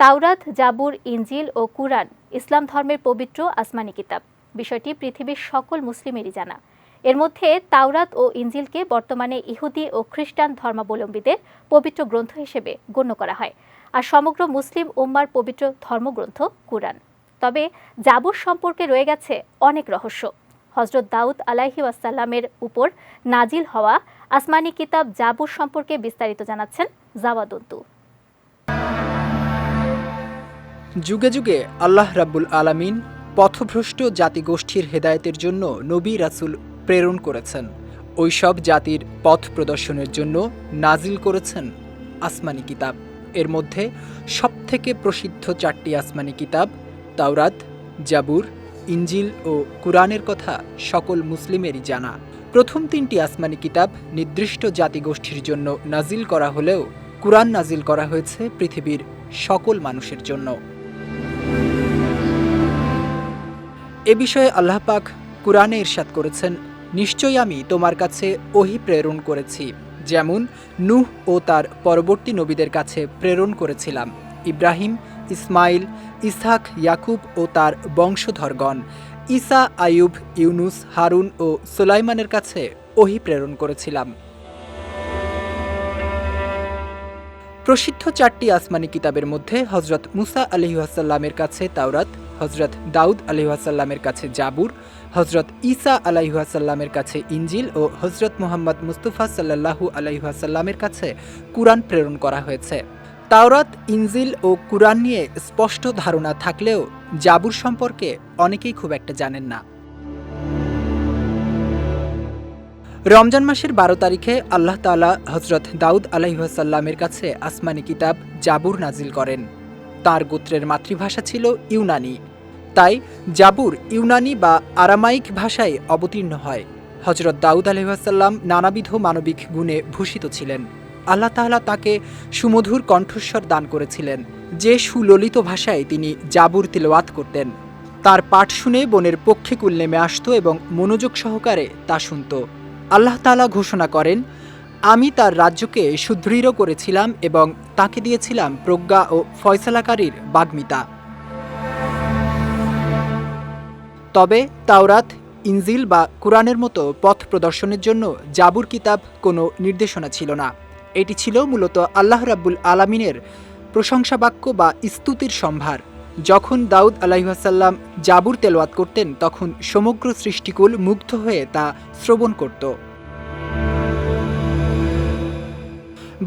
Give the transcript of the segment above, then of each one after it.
তাওরাত, জাবুর ইঞ্জিল ও কুরআন, ইসলাম ধর্মের পবিত্র আসমানি কিতাব। বিষয়টি পৃথিবীর সকল মুসলিমেরই জানা। এর মধ্যে তাওরাত ও ইঞ্জিলকে বর্তমানে ইহুদি ও খ্রিস্টান ধর্মাবলম্বীদের পবিত্র গ্রন্থ হিসেবে গণ্য করা হয় আর সমগ্র মুসলিম উম্মার পবিত্র ধর্মগ্রন্থ কুরআন। তবে জাবুর সম্পর্কে রয়ে গেছে অনেক রহস্য। হজরত দাউদ আলাহি ওয়াসাল্লামের উপর নাজিল হওয়া আসমানি কিতাব জাবুর সম্পর্কে বিস্তারিত জানাচ্ছেন জাওয়াদন্তু যুগে যুগে আল্লাহ রাব্বুল আলামিন পথভ্রষ্ট জাতিগোষ্ঠীর হেদায়তের জন্য নবী রাসুল প্রেরণ করেছেন। ওইসব জাতির পথ প্রদর্শনের জন্য নাজিল করেছেন আসমানি কিতাব। এর মধ্যে সবথেকে প্রসিদ্ধ চারটি আসমানি কিতাব তাওরাত, জাবুর ইঞ্জিল ও কুরআনের কথা সকল মুসলিমেরই জানা। প্রথম তিনটি আসমানি কিতাব নির্দিষ্ট জাতিগোষ্ঠীর জন্য নাজিল করা হলেও কুরআন নাজিল করা হয়েছে পৃথিবীর সকল মানুষের জন্য। এ বিষয়ে আল্লাহ পাক কুরআনে ইরশাদ করেছেন, নিশ্চয়ই আমি তোমার কাছে ওহি প্রেরণ করেছি, যেমন নুহ ও তার পরবর্তী নবীদের কাছে প্রেরণ করেছিলাম, ইব্রাহিম, ইসমাইল, ইসহাক, ইয়াকুব ও তার বংশধরগণ, ঈসা আয়ুব ইউনুস, হারুন ও সুলাইমানের কাছে ওহি প্রেরণ করেছিলাম। প্রসিদ্ধ চারটি আসমানি কিতাবের মধ্যে হজরত মুসা আলহিহাসাল্লামের কাছে তাওরাত হজরত দাউদ আলহিহাসাল্লামের কাছে জাবুর হজরত ঈসা আলাইহাসাল্লামের কাছে ইঞ্জিল ও হজরত মোহাম্মদ মুস্তফা সাল্লাহু আলাইহাসাল্লামের কাছে কুরআন প্রেরণ করা হয়েছে। তাওরাত, ইনজিল ও কুরআন নিয়ে স্পষ্ট ধারণা থাকলেও জাবুর সম্পর্কে অনেকেই খুব একটা জানেন না। রমজান মাসের বারো তারিখে আল্লাহ তালা হজরত দাউদ আলাইহাসাল্লামের কাছে আসমানি কিতাব জাবুর নাজিল করেন। তার গোত্রের মাতৃভাষা ছিল ইউনানি। তাই জাবুর ইউনানি বা আরামাইক ভাষায় অবতীর্ণ হয়। হজরত দাউদ আলহাসাল্লাম নানাবিধ মানবিক গুণে ভূষিত ছিলেন। আল্লাহ তাআলা তাকে সুমধুর কণ্ঠস্বর দান করেছিলেন, যে সুললিত ভাষায় তিনি জাবুর তিলওয়াত করতেন। তার পাঠ শুনে বনের পক্ষে কুল নেমে আসতো এবং মনোযোগ সহকারে তা শুনত। আল্লাহ তাআলা ঘোষণা করেন আমি তার রাজ্যকে সুদৃঢ় করেছিলাম এবং তাকে দিয়েছিলাম প্রজ্ঞা ও ফয়সালাকারীর বাগ্মিতা। তবে তাওরাত, ইনজিল বা কুরআনের মতো পথ প্রদর্শনের জন্য জাবুর কিতাব কোনো নির্দেশনা ছিল না। এটি ছিল মূলত আল্লাহ রাব্বুল আলামিনের প্রশংসা বাক্য বা স্তুতির সম্ভার। যখন দাউদ আলাইহাসাল্লাম জাবুর তেলোয়াত করতেন, তখন সমগ্র সৃষ্টিকুল মুগ্ধ হয়ে তা শ্রবণ করত।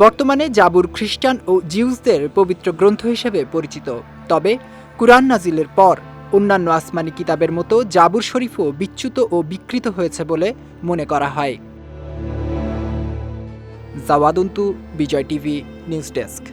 বর্তমানে জাবুর খ্রিস্টান ও জিউসদের পবিত্র গ্রন্থ হিসেবে পরিচিত। তবে কুরআন নাজিলের পর অন্যান্য আসমানি কিতাবের মতো জাবুর শরীফও বিচ্যুত ও বিকৃত হয়েছে বলে মনে করা হয়। জাওয়াদন্তু, বিজয় টিভি, নিউজ ডেস্ক।